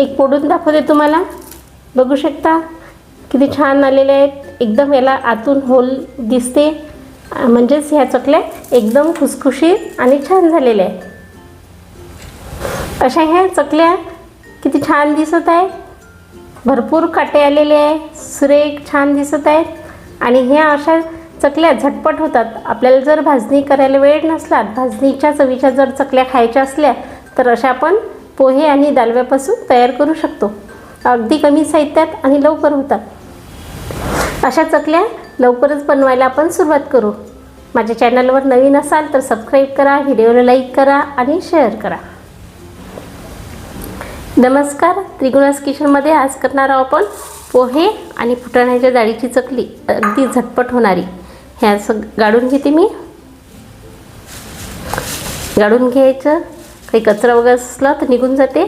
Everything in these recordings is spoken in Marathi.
एक पोडून दाखवते तुम्हाला. बघू शकता किती छान आलेले आहेत. एकदम याला आतून होल दिसते. म्हणजेच ह्या चकल्या एकदम खुसखुशीत आणि छान झालेल्या आहेत. अशा ह्या चकल्या किती छान दिसत आहे भरपूर काटे आलेले आहे सुरेख छान दिसत आहेत. आणि ह्या अशा चकल्या झटपट होतात. आपल्याला जर भाजणी करायला वेळ नसला भाजणीच्या चवीच्या जर चकल्या खायच्या असल्या तर अशा आपण पोहे आणि दालव्यापासून तयार करू शकतो. अगदी कमी साहित्यात आणि लवकर होतात. अशा चकल्या लवकरच बनवायला आपण सुरुवात करू. माझ्या चॅनलवर नवीन असाल तर सबस्क्राईब करा व्हिडिओला लाईक करा आणि शेअर करा. नमस्कार. त्रिगुणास किचनमध्ये आज करणार आहोत आपण पोहे आणि फुटाण्याच्या डाळीची चकली. अगदी झटपट होणारी. ह्या सग गाळून घेते मी. गाळून घ्यायचं. काही कचरा वगैरे असला तर निघून जाते.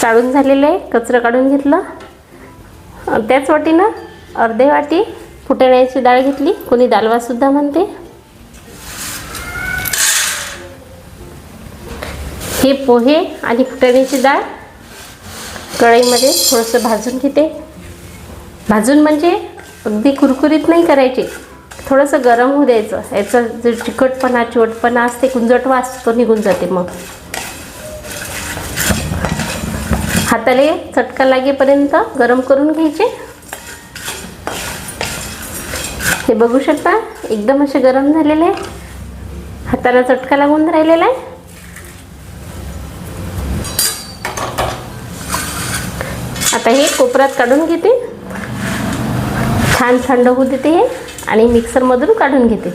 चाळून झालेलं आहे कचरं काढून घेतलं. त्याच वाटीनं अर्धे वाटी फुटाण्याची डाळ घेतली. कोणी दालवासुद्धा म्हणते. हे पोहे आणि फुटाण्याची डाळ कढईमध्ये थोडंसं भाजून घेते. भाजून म्हणजे अगदी कुरकुरीत नाही करायचे. थोडंसं गरम होऊ द्यायचं. याचा जे चिकटपणा चिवटपणा असते कुंजट वास तो निघून जाते मग. हाताले चटका लागेपर्यंत गरम करून घ्यायचे. हे बघू शकता एकदम असे गरम झालेले आहे. हाताला चटका लागून राहिलेला आहे. आता हे कोपरात काढून घेते. छान थंड होऊ देते हे आणि मिक्सरमधून काढून घेते.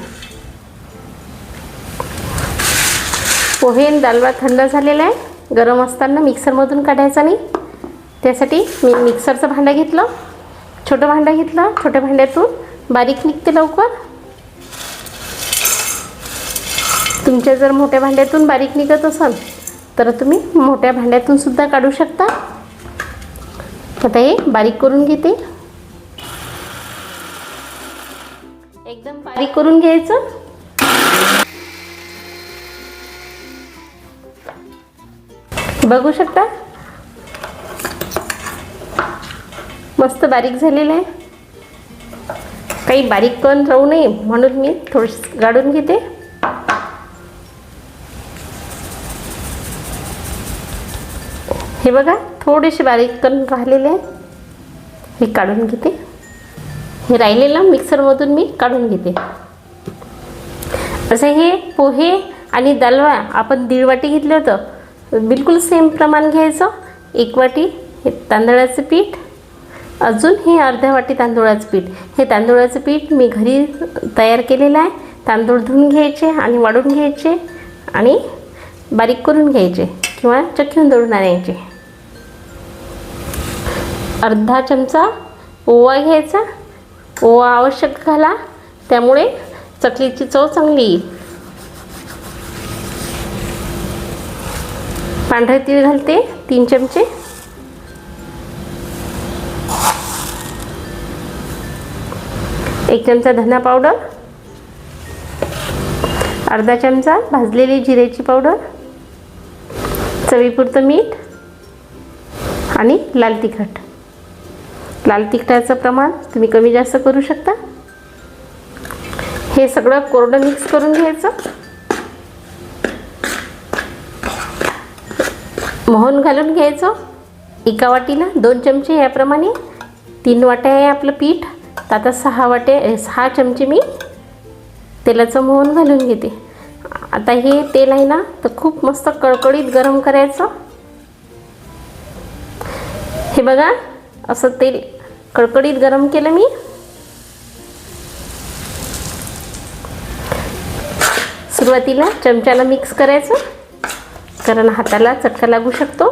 पोहे आणि दालवा थंड झालेला आहे. गरम असताना मिक्सरमधून काढायचा नाही. त्यासाठी मी मिक्सरचं भांडं घेतलं. छोटं भांडं घेतलं. छोट्या भांड्यातून बारीक निघते लवकर. तुमच्या जर मोठ्या भांड्यातून बारीक निघत असाल तर तुम्ही मोठ्या भांड्यातून सुद्धा काढू शकता. आता हे बारीक करून घेते. एकदम बारीक करून घ्यायचं. बघू शकता? मस्त बारीक झालेलं आहे. काही बारीक पण राहू नये म्हणून मी थोडं गाडून घेते. हे बघा थोडेसे बारीक कण राहिलेले आहे. हे काढून घेते. हे राहिलेलं मिक्सरमधून मी काढून घेते. असं हे पोहे आणि दालवा आपण दीड वाटी घेतलं होतं. बिलकुल सेम प्रमाण घ्यायचं. एक वाटी हे तांदळाचं पीठ. अजून हे अर्ध्या वाटी तांदूळाचं पीठ. हे तांदूळाचं पीठ मी घरी तयार केलेलं आहे. तांदूळ धुवून घ्यायचे आणि वाढून घ्यायचे आणि बारीक करून घ्यायचे किंवा चक्कीहून दळून आणायचे. अर्धा चमचा ओवा घ्यायचा. ओवा आवश्यक घाला त्यामुळे चकलीची चव चांगली येईल. पांढरे तीळ घालते तीन चमचे. एक चमचा धना पावडर. अर्धा चमचा भाजलेली जिऱ्याची पावडर. चवीपुरतं मीठ आणि लाल तिखट. लाल तिखटाचं प्रमाण तुम्ही कमी जास्त करू शकता. हे सगळं कोरडं मिक्स करून घ्यायचं. मोहन घालून घ्यायचं. एका वाटीला दोन चमचे याप्रमाणे तीन वाट्या आहे आपलं पीठ. तर आता सहा वाटे सहा चमचे मी तेलाचं मोहन घालून घेते. आता हे तेल आहे ना तर खूप मस्त कळकळीत गरम करायचं. हे बघा असं तेल कडकडीत गरम केलं मी. सुरुवातीला चमच्याला मिक्स करायचं. कारण हाताला चटका लागू शकतो.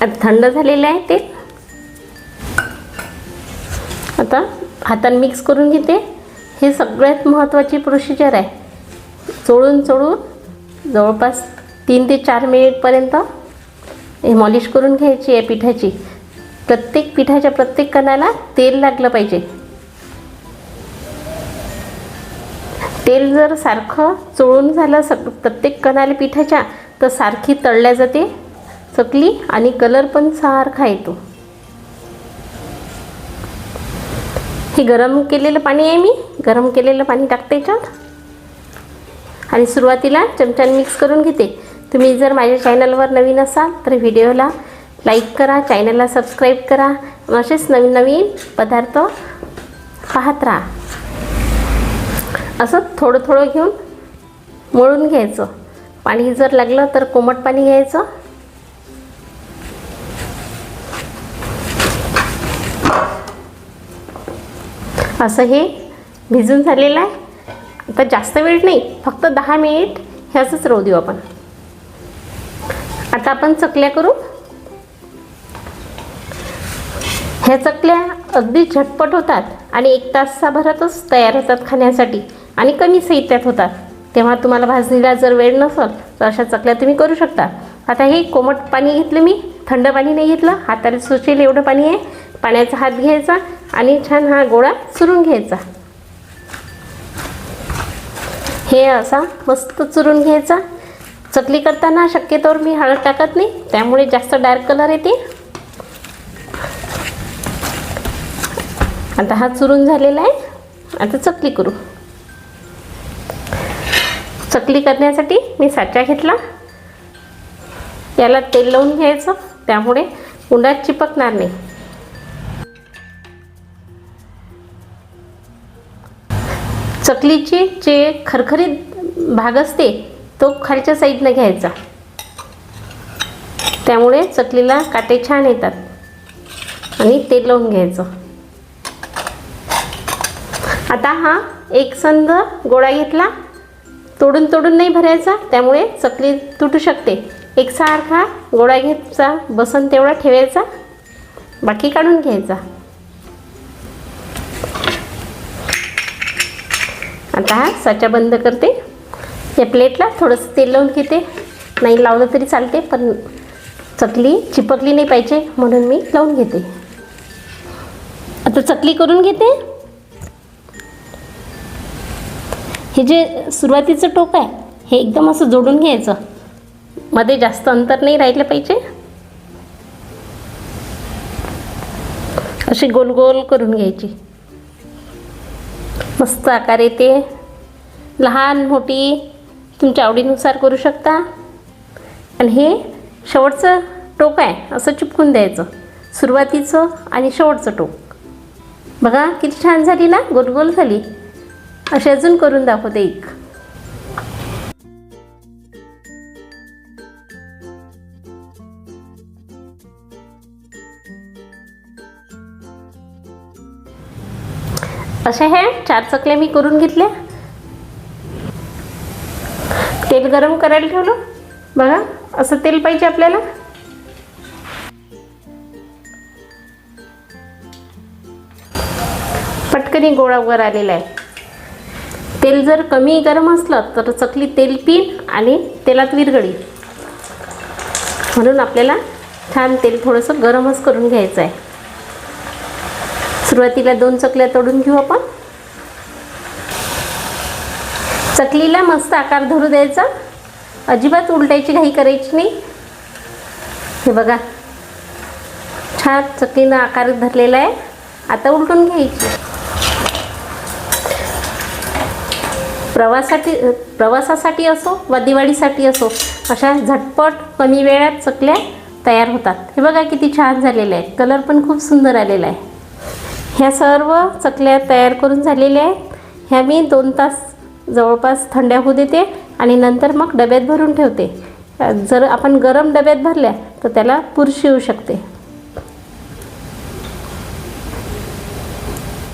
आता थंड झालेलं आहे ते. आता हाताने मिक्स करून घेते. हे सगळ्यात महत्त्वाची प्रोसिजर आहे. चोळून चोळून जवळपास तीन ते चार मिनिटपर्यंत हे मॉलिश करून घ्यायची आहे पिठाची. प्रत्येक पिठाच्या प्रत्येक कणाला तेल लागलं पाहिजे. तेल जर सारखं चोळून झालं सग प्रत्येक कणाला पिठाच्या तर सारखी तळल्या जाते चकली आणि कलर पण सारखा येतो. हे गरम केलेलं पाणी आहे मी गरम केलेलं पाणी टाकते याच्यात. आणि सुरुवातीला चमच्यान मिक्स करून घेते. तुम्ही जर माझ्या चॅनलवर नवीन असाल तर व्हिडिओला लाईक करा चॅनलला सबस्क्राईब करा. असेच नवीन नवीन पदार्थ पाहत राहा. असं थोडं थोडं घेऊन मळून घ्यायचं. पाणी जर लागलं तर कोमट पाणी घ्यायचं. असं हे भिजून झालेलं आहे. आता जास्त वेळ नाही फक्त दहा मिनिट हे असंच राहू देऊ आपण. आता आपण चकल्या करू. ह्या चकल्या अगदी झटपट होतात आणि एक तासाभरातच तयार होतात खाण्यासाठी आणि कमी साहित्यात होतात. तेव्हा तुम्हाला भाजणीला जर वेळ नसेल तर अशा चकल्या तुम्ही करू शकता. आता हे कोमट पाणी घेतलं मी. थंड पाणी नाही घेतलं. हाताला सुचेल एवढं पाणी आहे. पाण्याचा हात घ्यायचा आणि छान हा गोळा चुरून घ्यायचा. हे असा मस्त चुरून घ्यायचा. चकली करताना शक्यतोवर मी हळद टाकत नाही. त्यामुळे जास्त डार्क कलर येते. आता हा चुरून झालेला आहे. आता चकली करू. चकली करण्यासाठी मी साचा घेतला. याला तेल लावून घ्यायचं. त्यामुळे उंडात चिपकणार नाही. चकलीची जे खरखरीत भाग असते तो खालच्या साईडनं घ्यायचा. त्यामुळे चकलीला काटे छान येतात. आणि तेल लावून घ्यायचं. आता हा एक संध गोळा घेतला. तोडून तोडून नाही भरायचा त्यामुळे चकली तुटू शकते. एकसारखा गोळा घ्यायचा बसन तेवढा ठेवायचा बाकी काढून घ्यायचा. आता हा साचा बंद करते. या प्लेटला थोडंसं तेल लावून घेते. नाही लावलं तरी चालते पण चकली चिपकली नाही पाहिजे म्हणून मी लावून घेते. आता चकली करून घेते. हे जे सुरुवातीचं टोक आहे हे एकदम असं जोडून घ्यायचं. मध्ये जास्त अंतर नाही राहिलं पाहिजे. अशी गोल गोल करून घ्यायची. मस्त आकार येते लहान मोठी तुमच्या आवडीनुसार करू शकता. आणि हे शेवटचं टोक आहे असं चिपकून द्यायचं. सुरुवातीचं आणि शेवटचं टोक. बघा किती छान झाली ना? गोल गोल झाली. अशी अजून करून दाखवते एक. अशा ह्या चार चकल्या मी करून घेतल्या तेल गरम करायला ठेवलं. बघा असं तेल पाहिजे आपल्याला. पटकनी गोळा वर आलेला आहे. तेल जर कमी गरम असलं तर चकली तेल पिन आणि तेलात विरघळी. म्हणून आपल्याला छान तेल थोडंसं गरमच करून घ्यायचं आहे. सुरुवातीला दोन चकल्या तोडून घेऊ आपण. चकलीला मस्त आकार धरू द्यायचा. अजिबात उलटायची घाई करायची नाही. हे बघा. छान चकलीनं आकार धरलेला आहे. आता उलटून घ्यायची. प्रवासाठी प्रवासासाठी असो वा दिवाळीसाठी असो अशा झटपट कमी वेळात चकल्या तयार होतात. हे बघा किती छान झालेले आहे कलर पण खूप सुंदर आलेला आहे. ह्या सर्व चकल्या तयार करून झालेल्या आहेत. ह्या मी दोन तास जवळपास थंड्या होऊ देते आणि नंतर मग डब्यात भरून ठेवते. जर आपण गरम डब्यात भरल्या तर त्याला पुरशी येऊ शकते.